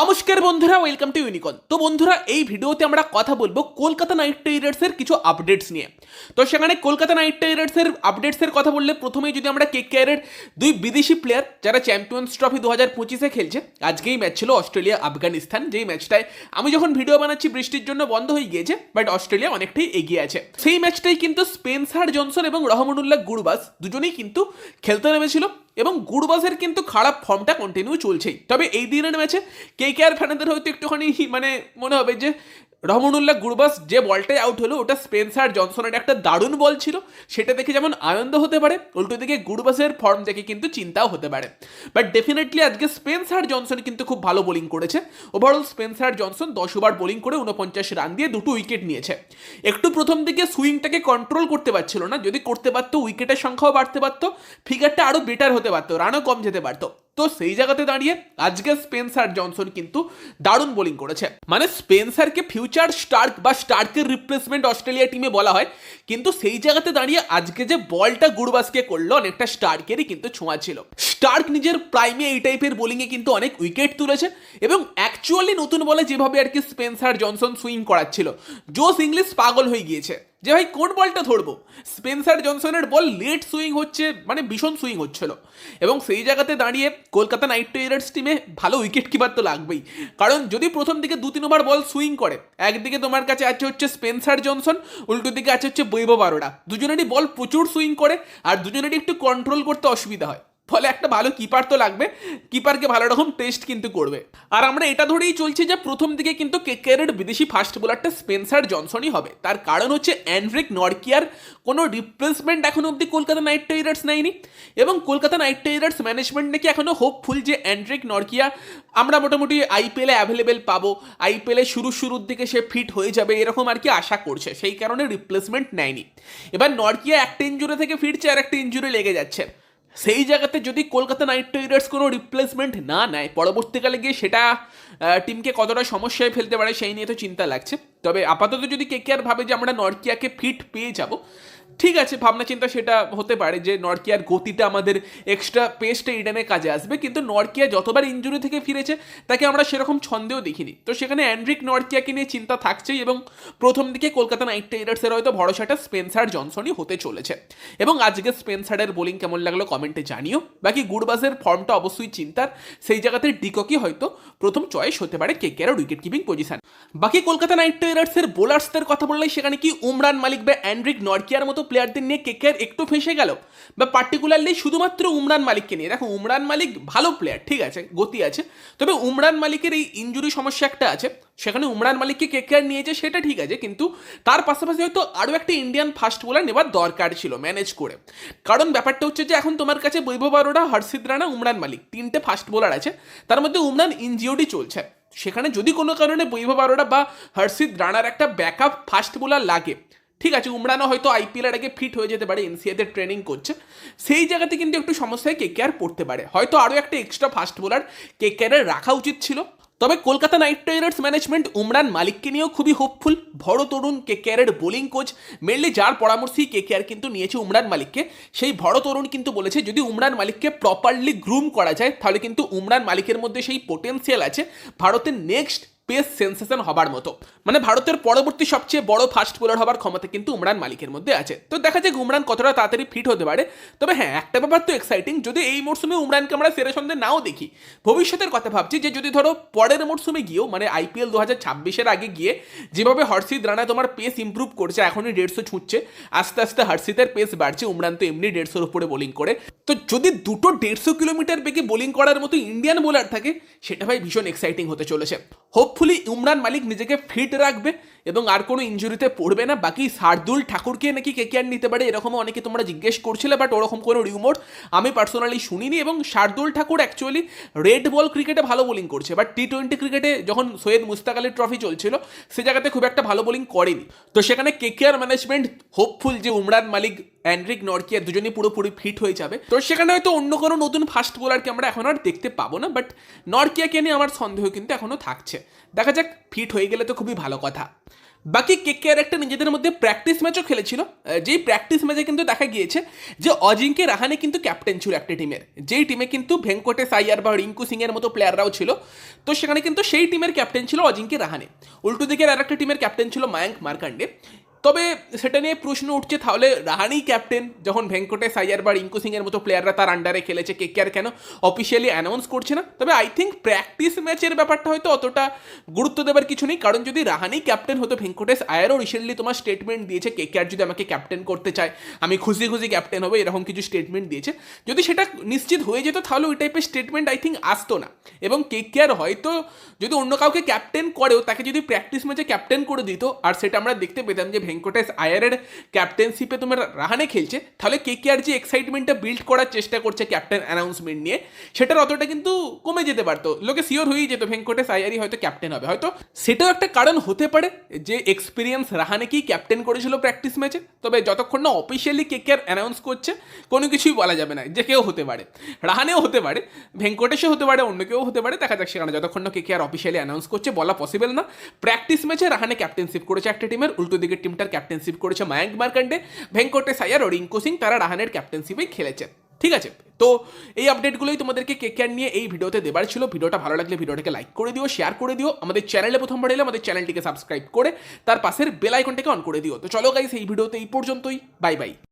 নমস্কার বন্ধুরা welcome to ইউনিকন তো বন্ধুরা, এই ভিডিওতে আমরা কথা বলব কলকাতা নাইট রাইডার্সের কিছু আপডেটস নিয়ে। তো সেখানে কলকাতা নাইট রাইডার্সের আপডেটসের কথা বললে প্রথমেই যদি আমরা কেক কেয়ারের দুই বিদেশি প্লেয়ার যারা চ্যাম্পিয়ন্স ট্রফি দু হাজার পঁচিশে খেলছে, আজকেই ম্যাচ ছিল অস্ট্রেলিয়া আফগানিস্তান যেই ম্যাচটায় আমি যখন ভিডিও বানাচ্ছি, বৃষ্টির জন্য বন্ধ হয়ে গিয়েছে বাট অস্ট্রেলিয়া অনেকটাই এগিয়ে আছে। সেই ম্যাচটাই কিন্তু স্পেন্সার জনসন এবং রহমানুল্লাহ গুরবাস দুজনেই কিন্তু খেলতে নেমেছিল। এবং গুরবাসের কিন্তু খারাপ ফর্মটা কন্টিনিউ চলছেই। তবে এই দিনের ম্যাচে কে কে আর ফ্যানেদের হয়তো একটুখানি মানে মনে হবে যে রহমানুল্লাহ গুরবাস যে বলটাই আউট হলো, ওটা স্পেন্সার জনসনের একটা দারুণ বল ছিল। সেটা দেখে যেমন আনন্দ হতে পারে, উল্টো দিকে গুরবাসের ফর্ম দেখে কিন্তু চিন্তাও হতে পারে। বাট ডেফিনেটলি আজকে স্পেন্সার জনসন কিন্তু খুব ভালো বোলিং করেছে। ওভারঅল স্পেন্সার জনসন দশ ওভার বোলিং করে উনপঞ্চাশ রান দিয়ে দুটো উইকেট নিয়েছে। একটু প্রথম দিকে সুইংটাকে কন্ট্রোল করতে পারছিল না, যদি করতে পারতো উইকেটের সংখ্যাও বাড়তে পারতো ফিগারটা আরও বেটার হতে পারতো রানও কম যেতে পারতো। তো সেই জায়গাতে দাঁড়িয়ে আজকে স্পেন্সার জনসন কিন্তু দারুণ বোলিং করেছে। মানে স্পেন্সারকে ফিউচার স্টার্ক বা স্টার্কের রিপ্লেসমেন্ট অস্ট্রেলিয়া টিমে বলা হয়। কিন্তু সেই জায়গাতে দাঁড়িয়ে আজকে যে বলটা গুরবাসকে করল, অনেকটা স্টার্কেরই কিন্তু ছোঁয়া ছিল। স্টার্ক নিজের প্রাইমে এই টাইপের বোলিংয়ে কিন্তু অনেক উইকেট তুলেছে এবং অ্যাকচুয়ালি নতুন বলে যেভাবে আর কি স্পেন্সার জনসন সুইং করাচ্ছিল জোস ইংলিশ পাগল হয়ে গিয়েছে। যে ভাই কোন বলটা ধরবো। স্পেন্সার জনসনের বল লেট সুইং হচ্ছে মানে ভীষণ সুইং হচ্ছিল। এবং সেই জায়গাতে দাঁড়িয়ে কলকাতা নাইট রাইডার্স টিমে ভালো উইকেট কিপার তো লাগবেই। কারণ যদি প্রথম দিকে দু তিন ওভার বল সুইং করে, একদিকে তোমার কাছে আছে হচ্ছে স্পেন্সার জনসন, উল্টো দিকে আছে হচ্ছে বৈভব আরোরা দুজনেরই বল প্রচুর সুইং করে, আর দুজনেরই একটু কন্ট্রোল করতে অসুবিধা হয়। ফলে একটা ভালো কিপার তো লাগবে। কিপারকে ভালো রকম টেস্ট কিন্তু করবে। আর আমরা এটা ধরেই চলছি যে প্রথম দিকে কিন্তু কেকেরের বিদেশি ফাস্ট বোলারটা স্পেন্সার জনসনই হবে। তার কারণ হচ্ছে অ্যান্ড্রিক নরকিয়ার কোনো রিপ্লেসমেন্ট এখনও অবধি কলকাতা নাইট রাইডার্স নেয়নি এবং কলকাতা নাইট রাইডার্স ম্যানেজমেন্ট নাকি এখনও হোপফুল যে অ্যান্ড্রিক নরকিয়া আমরা মোটামুটি আইপিএলে অ্যাভেলেবেল পাবো। আইপিএলে শুরু শুরুর দিকে সে ফিট হয়ে যাবে এরকম আর কি আশা করছে। সেই কারণে রিপ্লেসমেন্ট নেয়নি। এবার নরকিয়া একটা ইঞ্জুরি থেকে ফিরছে আর একটা ইঞ্জুরি লেগে যাচ্ছে। সেই জায়গাতে যদি কলকাতা নাইট রাইডার্স কোনো রিপ্লেসমেন্ট না নেয়, পরবর্তীকালে গিয়ে সেটা টিমকে কতটা সমস্যায় ফেলতে পারে সেই নিয়ে তো চিন্তা লাগছে। তবে আপাতত যদি কে আর ভাবে যে আমরা নর্কিয়াকে ফিট পেয়ে যাব ঠিক আছে, ভাবনা চিন্তা সেটা হতে পারে যে নরকিয়ার গতিটা আমাদের এক্সট্রা পেসটা ইডেনে কাজে আসবে, কিন্তু নরকিয়া যতবার ইঞ্জুরি থেকে ফিরেছে, তাকে আমরা সেরকম ছন্দেও দেখিনি। তো সেখানে অ্যান্ড্রিক নরকিয়াকে নিয়ে চিন্তা থাকছেই এবং প্রথম দিকে কলকাতা নাইট রাইডার্সের হয়তো ভরসাটা স্পেন্সার জনসনই হতে চলেছে। এবং আজকে স্পেন্সারের বোলিং কেমন লাগল কমেন্টে জানিও। বাকি গুডবাজের ফর্মটা অবশ্যই চিন্তার, সেই জায়গাতে ডিককি হয়তো প্রথম চয়েস হতে পারে কে কেয়ার উইকেট কিপিং পজিশন বাকি কলকাতা নাইট রাইডার্সের বোলার্সদের কথা বললে সেখানে কি উমরান মালিক বা অ্যান্ড্রিক নরকিয়ার মতো প্লেয়ারদের নিয়ে কেকেআর একটু ফেসে গেল। বা পার্টিকুলারলি শুধুমাত্র উমরান মালিককে নিয়ে। দেখো, উমরান মালিক ভালো প্লেয়ার ঠিক আছে, গতি আছে। তবে উমরান মালিকের এই ইঞ্জুরি সমস্যা একটা আছে। সেখানে উমরান মালিককে কেকেআর নিয়েছে, সেটা ঠিক আছে, কিন্তু তার পাশাপাশি হয়তো আরও একটা ইন্ডিয়ান ফাস্ট বোলার নেবার দরকার ছিল ম্যানেজ করে। কারণ ব্যাপারটা হচ্ছে যে, এখন তোমার কাছে বৈভব আরোরা হর্ষিদ রানা, উমরান মালিক তিনটে ফাস্ট বোলার আছে। তার মধ্যে উমরান ইনজিওডি চলছে। সেখানে যদি কোনো কারণে বৈভব আরোরা বা হর্ষিদ রানার একটা ব্যাকআপ ফাস্ট বোলার লাগে ঠিক আছে, উমরানও হয়তো আইপিএলের আগে ফিট হয়ে যেতে পারে এনসিএতে ট্রেনিং করছে সেই জায়গাতে কিন্তু একটু সমস্যায় কে আর পড়তে পারে। হয়তো আরও একটা এক্সট্রা ফাস্ট বোলার কে কেয়ারের রাখা উচিত ছিল। তবে Kolkata Knight Riders management Umran মালিককে নিয়েও খুবই হোপফুল বড় তরুণ কে কেয়ারের বোলিং কোচ মেনলি যার পরামর্শেই কে কেয়ার কিন্তু নিয়েছে উমরান মালিককে। সেই বড় তরুণ কিন্তু বলেছে, যদি উমরান মালিককে প্রপারলি গ্রুম করা যায়, তাহলে কিন্তু উমরান মালিকের মধ্যে সেই পোটেন্সিয়াল আছে। ভারতের নেক্সট পেস সেন্সেশন হবার মতো। মানে ভারতের পরবর্তী সবচেয়ে বড় ফাস্ট বোলার হবার ক্ষমতা কিন্তু উমরান মালিকের মধ্যে আছে। তো দেখা যায় উমরান কতটা তাড়াতাড়ি ফিট হতে পারে। তবে হ্যাঁ একটা ব্যাপার তো এক্সাইটিং যদি এই মরশুমে উমরানকে আমরা সেরে সন্ধ্যে নাও দেখি, ভবিষ্যতের কথা ভাবছি যে যদি ধরো পরের মরশুমে গিয়েও মানে আইপিএল দু হাজার ছাব্বিশের আগে গিয়ে যেভাবে হর্ষিত রানা তোমার পেস ইমপ্রুভ করছে, এখনই দেড়শো ছুটছে আস্তে আস্তে হর্ষিতের পেস বাড়ছে, উমরান তো এমনি দেড়শোর উপরে বোলিং করে। তো যদি দুটো দেড়শো কিলোমিটার বেগে বোলিং করার মতো ইন্ডিয়ান বোলার থাকে, সেটা ভাই ভীষণ এক্সাইটিং হতে চলেছে। হোপফুলি উমরান মালিক নিজেকে ফিট রাখবে। এবং আর কোনো ইঞ্জুরিতে পড়বে না। বাকি শার্দুল ঠাকুরকে নাকি কেকেআর নিতে পারে এরকমও অনেকে তোমরা জিজ্ঞেস করছিলে বাট ওরকম কোনো রিউমোর আমি পার্সোনালি শুনিনি এবং Shardul Thakur actually red ball ক্রিকেটে ভালো বোলিং করছে। বাট টি টোয়েন্টি ক্রিকেটে যখন সৈয়দ মুস্তাক আলী ট্রফি চলছিল, সে জায়গাতে খুব একটা ভালো বোলিং করেনি। তো সেখানে কেকেআর ম্যানেজমেন্ট হোপফুল যে উমরান মালিক অ্যান্ড্রিক নরকিয়া দুজনেই পুরোপুরি ফিট হয়ে যাবে। তো সেখানে হয়তো অন্য কোনো নতুন ফাস্ট বোলারকে আমরা এখন আর দেখতে পাবো না বাট নরকিয়াকে নিয়ে আমার সন্দেহ কিন্তু এখনও থাকছে। দেখা যাক ফিট হয়ে গেলে তো খুবই ভালো কথা। বাকি কে কে একটা নিজেদের মধ্যে প্র্যাকটিস ম্যাচও খেলেছিল। যেই প্র্যাকটিস ম্যাচে কিন্তু দেখা গিয়েছে যে অজিঙ্কে রাহানে কিন্তু ক্যাপ্টেন ছিল একটা টিমের যেই টিমে কিন্তু ভেঙ্কটেশ আইয়ার বা রিঙ্কু সিং এর মতো প্লেয়াররাও ছিল। তো সেখানে কিন্তু সেই টিমের ক্যাপ্টেন ছিল অজিঙ্কে রাহানে। উল্টো দিকের আর একটা টিমের ক্যাপ্টেন ছিল মায়াঙ্ক মার্কান্ডে তবে সেটা নিয়ে প্রশ্ন উঠছে, তাহলে রাহানি ক্যাপ্টেন যখন ভেঙ্কটেশ আইয়ার বা রিঙ্কু সিং এর মতো প্লেয়াররা তার আন্ডারে খেলেছে, কে কে আর কেন অফিসিয়ালি অ্যানাউন্স করছে না? তবে আই থিঙ্ক প্র্যাকটিস ম্যাচের ব্যাপারটা হয়তো অতটা গুরুত্ব দেওয়ার কিছু নেই, কারণ যদি রাহানি ক্যাপ্টেন হতো, ভেঙ্কটেশ আয়ারও রিসেন্টলি তোমার স্টেটমেন্ট দিয়েছে, কে কে আর যদি আমাকে ক্যাপ্টেন করতে চায়, আমি খুশি খুশি ক্যাপ্টেন হবে, এরকম কিছু স্টেটমেন্ট দিয়েছে। যদি সেটা নিশ্চিত হয়ে যেত, তাহলে ওই টাইপের স্টেটমেন্ট আই থিঙ্ক আসতো না। এবং কে কে আর হয়তো যদি অন্য কাউকে ক্যাপ্টেন করেও, তাকে যদি প্র্যাকটিস ম্যাচে ক্যাপ্টেন করে দিত, আর সেটা আমরা দেখতে পেতাম যে ভেঙ্কটেশ আয়ারের ক্যাপ্টেনশিপে তোমার রাহানে খেলছে, তাহলে কে কে আর যে এক্সাইটমেন্টটা বিল্ড করার চেষ্টা করছে ক্যাপ্টেন অ্যানাউন্সমেন্ট নিয়ে। সেটার অতটা কিন্তু কমে যেতে পারতো। লোকে সিওর হয়েই যেত ভেঙ্কটেশ আয়ারই হয়তো ক্যাপ্টেন হবে। হয়তো সেটাও একটা কারণ হতে পারে যে এক্সপিরিয়েন্স রাহানেকেই ক্যাপ্টেন করেছিল প্র্যাকটিস ম্যাচে তবে যতক্ষণ না অফিসিয়ালি কে কে আর অ্যানাউন্স করছে, কোনো কিছুই বলা যাবে না যে কেউ হতে পারে। রাহানেও হতে পারে, ভেঙ্কটেশও হতে পারে, অন্য কেউ হতে পারে, দেখা যাক সেখানে। যতক্ষণ না কে কে আর অফিসিয়ালি অ্যানাউন্স করছে, বলা পসিবল না। প্র্যাকটিস ম্যাচে রাহানে ক্যাপ্টেনশিপ করেছে একটা টিমের উল্টো দিকের টিমটার ক্যাপ্টেনশিপ করেছে মায়াঙ্ক মার্কান্ডে ভেঙ্কটেশ আয়ার ও রিঙ্কু সিং তারা রাহানের ক্যাপ্টেনশিপেই খেলেছে। ঠিক আছে? তো এই আপডেটগুলোই তোমাদেরকে কে কেয়ার নিয়ে এই ভিডিওতে দেবার ছিল। ভিডিওটা ভালো লাগলে ভিডিওটাকে লাইক করে দিও শেয়ার করে দিও। আমাদের চ্যানেলে প্রথমবার এলে আমাদের চ্যানেলটিকে সাবস্ক্রাইব করে, তার পাশের বেল আইকনটাকে অন করে দিও। তো চলো গাইস এই ভিডিওতে এই পর্যন্তই। Bye bye